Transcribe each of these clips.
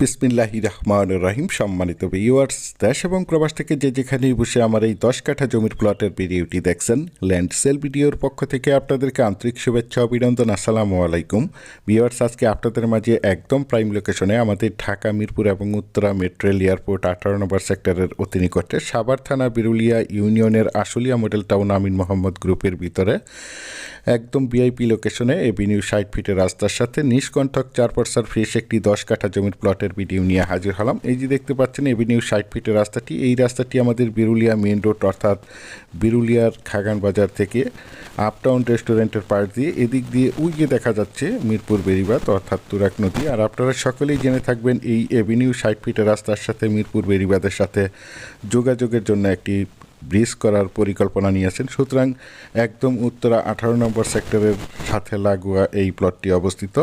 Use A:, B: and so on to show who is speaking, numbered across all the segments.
A: বিসমিল্লাহি রহমান রাহিম সম্মানিত ভিউয়ার্স দেশ এবং প্রবাস থেকে যে যেখানেই বসে আমার এই দশ কাঠা জমির প্লটের ভিডিওটি দেখছেন ল্যান্ড সেল ভিডিওর পক্ষ থেকে আপনাদেরকে আন্তরিক শুভেচ্ছা, অভিনন্দন, আসসালামু আলাইকুম। ভিউয়ার্স আজকে আপনাদের মাঝে একদম প্রাইম লোকেশনে আমাদের ঢাকা, মিরপুর এবং উত্তরা মেট্রেল এয়ারপোর্ট আঠারো নম্বর সেক্টরের অতি নিকটে সাভার থানা, বিরুলিয়া ইউনিয়নের আশুলিয়া মডেল টাউন আমিন মোহাম্মদ গ্রুপের ভিতরে একদম ভিআইপি লোকেশনে এভিনিউ ষাট ফিটের রাস্তার সাথে নিষ্কণ্ঠক চার পরসার ফ্রেশ একটি দশ কাঠা জমির প্লটের ভিডিও নিয়ে হাজির হলাম। এই যে দেখতে পাচ্ছেন এভিনিউ ষাট ফিটের রাস্তাটি। এই রাস্তাটি আমাদের বিরুলিয়া মেন রোড অর্থাৎ বিরুলিয়ার খাগান বাজার থেকে আপটাউন রেস্টুরেন্টের পাশ দিয়ে এদিক দিয়ে ওই দেখা যাচ্ছে মিরপুর বেরিবাদ অর্থাৎ তুরাক নদী। আর আপনারা সকলেই জেনে থাকবেন, এই এভিনিউ ষাট ফিটের রাস্তার সাথে মিরপুর বেরিবাদের সাথে যোগাযোগের জন্য একটি ব্রিজ করার পরিকল্পনা নিয়েছেন সুতরাং একদম উত্তরা আঠারো নম্বর সেক্টরের সাথে লাগোয়া এই প্লটটি অবস্থিত।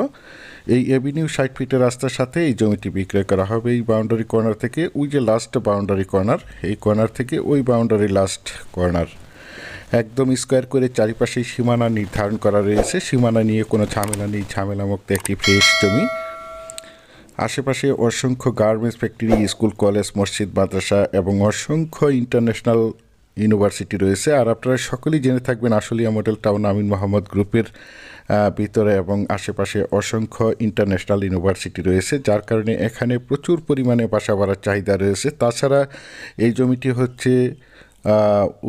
A: এই এভিনিউ ষাট ফিটের রাস্তার সাথে এই জমিটি বিক্রয় করা হবে। এই বাউন্ডারি কর্নার থেকে ওই যে লাস্ট বাউন্ডারি কর্নার এই কর্নার থেকে ওই বাউন্ডারি লাস্ট কর্নার একদম স্কোয়ার করে চারিপাশে সীমানা নির্ধারণ করা রয়েছে। সীমানা নিয়ে কোনো ঝামেলা নেই। ঝামেলামুক্ত একটি ফ্রেশ জমি। আশেপাশে অসংখ্য গার্মেন্টস ফ্যাক্টরি স্কুল কলেজ মসজিদ, মাদ্রাসা এবং অসংখ্য ইন্টারন্যাশনাল ইউনিভার্সিটি রয়েছে। আর আপনারা সকলেই জেনে থাকবেন আশুলিয়া মডেল টাউন আমিন মোহাম্মদ গ্রুপের ভিতরে এবং আশেপাশে অসংখ্য ইন্টারন্যাশনাল ইউনিভার্সিটি রয়েছে, যার কারণে এখানে প্রচুর পরিমাণে বাসা বাড়ার চাহিদা রয়েছে। তাছাড়া এই জমিটি হচ্ছে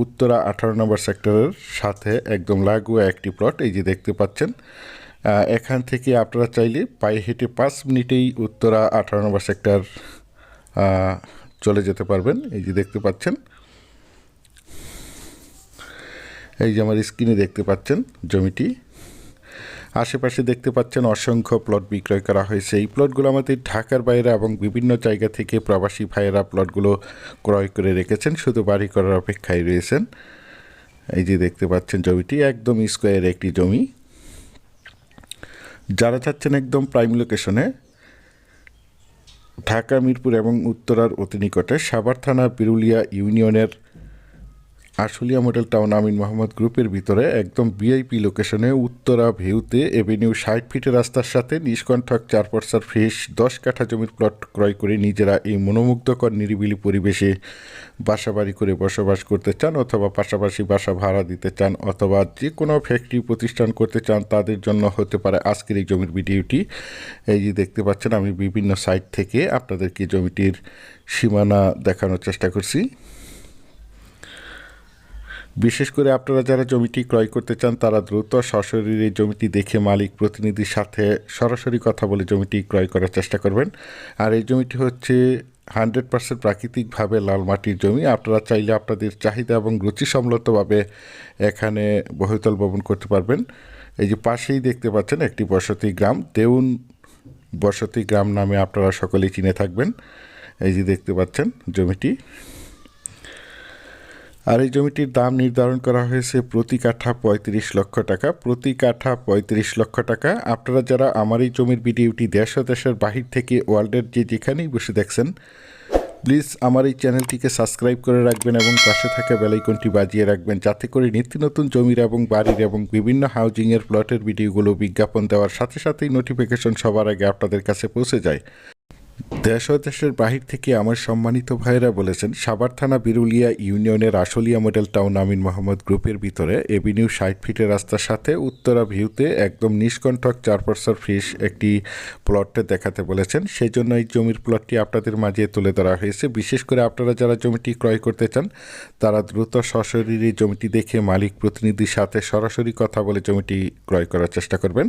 A: উত্তরা আঠারো নম্বর সেক্টরের সাথে একদম লাগোয়া একটি প্লট, এই যে দেখতে পাচ্ছেন। এখান থেকে আপনারা চাইলে পায়ে হেঁটে পাঁচ মিনিটেই উত্তরা আঠারো নম্বর সেক্টর চলে যেতে পারবেন, এই যে দেখতে পাচ্ছেন। এই যে আমার স্ক্রিনে দেখতে পাচ্ছেন জমিটি, আশেপাশে দেখতে পাচ্ছেন অসংখ্য প্লট বিক্রয় করা হয়েছে। এই প্লটগুলো আমাদের ঢাকার বাইরে এবং বিভিন্ন জায়গা থেকে প্রবাসী ভাইয়েরা প্লটগুলো ক্রয় করে রেখেছেন, শুধু বাড়ি করার অপেক্ষায় রয়েছেন। এই যে দেখতে পাচ্ছেন জমিটি, একদম স্কোয়ার একটি জমি। যারা চাচ্ছেন একদম প্রাইম লোকেশনে ঢাকা, মিরপুর এবং উত্তরার অতি নিকটে, সাভার থানা, পিরুলিয়া ইউনিয়নের আশুলিয়া মডেল টাউন আমিন মোহাম্মদ গ্রুপের ভিতরে একদম ভিআইপি লোকেশনে উত্তরা ভিউতে এভিনিউ ষাট ফিটের রাস্তার সাথে নিষ্কণ্ঠক চার পর্সার ফ্রেশ দশ কাঠা জমির প্লট ক্রয় করে নিজেরা এই মনোমুগ্ধকর নিরিবিলি পরিবেশে বাসা বাড়ি করে বসবাস করতে চান অথবা পাশাপাশি বাসা ভাড়া দিতে চান অথবা যে কোনো ফ্যাক্টরি প্রতিষ্ঠান করতে চান, তাদের জন্য হতে পারে আজকের এই জমির ভিডিওটি। এই যে দেখতে পাচ্ছেন, আমি বিভিন্ন সাইট থেকে আপনাদেরকে জমিটির সীমানা দেখানোর চেষ্টা করছি। বিশেষ করে আপনারা যারা জমিটি ক্রয় করতে চান, তারা দ্রুত সশরীরে জমিটি দেখে মালিক, প্রতিনিধির সাথে সরাসরি কথা বলে জমিটি ক্রয় করার চেষ্টা করবেন। আর এই জমিটি হচ্ছে হান্ড্রেড পার্সেন্ট প্রাকৃতিকভাবে লাল মাটির জমি। আপনারা চাইলে আপনাদের চাহিদা এবং রুচিসম্মতভাবে এখানে বহুতল ভবন করতে পারবেন। এই যে পাশেই দেখতে পাচ্ছেন একটি বসতি গ্রাম। দেউন বসতি গ্রাম নামে আপনারা সকলেই চিনে থাকবেন। এই যে দেখতে পাচ্ছেন জমিটি। আর এই জমিটির দাম নির্ধারণ করা হয়েছে প্রতি কাঠা পঁয়ত্রিশ লক্ষ টাকা। প্রতি কাঠা পঁয়ত্রিশ লক্ষ টাকা। আপনারা যারা আমার এই জমির ভিডিওটি দেশ দেশের বাহির থেকে ওয়ার্ল্ডের যে যেখানেই বসে দেখছেন, প্লিজ আমার এই চ্যানেলটিকে সাবস্ক্রাইব করে রাখবেন এবং পাশে থাকা বেলাইকনটি বাজিয়ে রাখবেন, যাতে করে নিত্য নতুন জমির এবং বাড়ির এবং বিভিন্ন হাউজিংয়ের প্লটের ভিডিওগুলো বিজ্ঞাপন দেওয়ার সাথে সাথেই নোটিফিকেশন সবার আগে আপনাদের কাছে পৌঁছে যায়। দেশ ও দেশের বাহির থেকে আমার সম্মানিত ভাইয়েরা বলেছেন, সাভার থানা বিরুলিয়া ইউনিয়নের আশুলিয়া মডেল টাউন আমিন মোহাম্মদ গ্রুপের ভিতরে এভিনিউ ষাট ফিটের রাস্তার সাথে উত্তরা ভিউতে একদম নিষ্কণ্ঠক চার পার্সার ফিস একটি প্লটে দেখাতে বলেছেন। সেই জন্য এই জমির প্লটটি আপনাদের মাঝে তুলে ধরা হয়েছে। বিশেষ করে আপনারা যারা জমিটি ক্রয় করতে চান, তারা দ্রুত সশরীরে জমিটি দেখে মালিক প্রতিনিধির সাথে সরাসরি কথা বলে জমিটি ক্রয় করার চেষ্টা করবেন।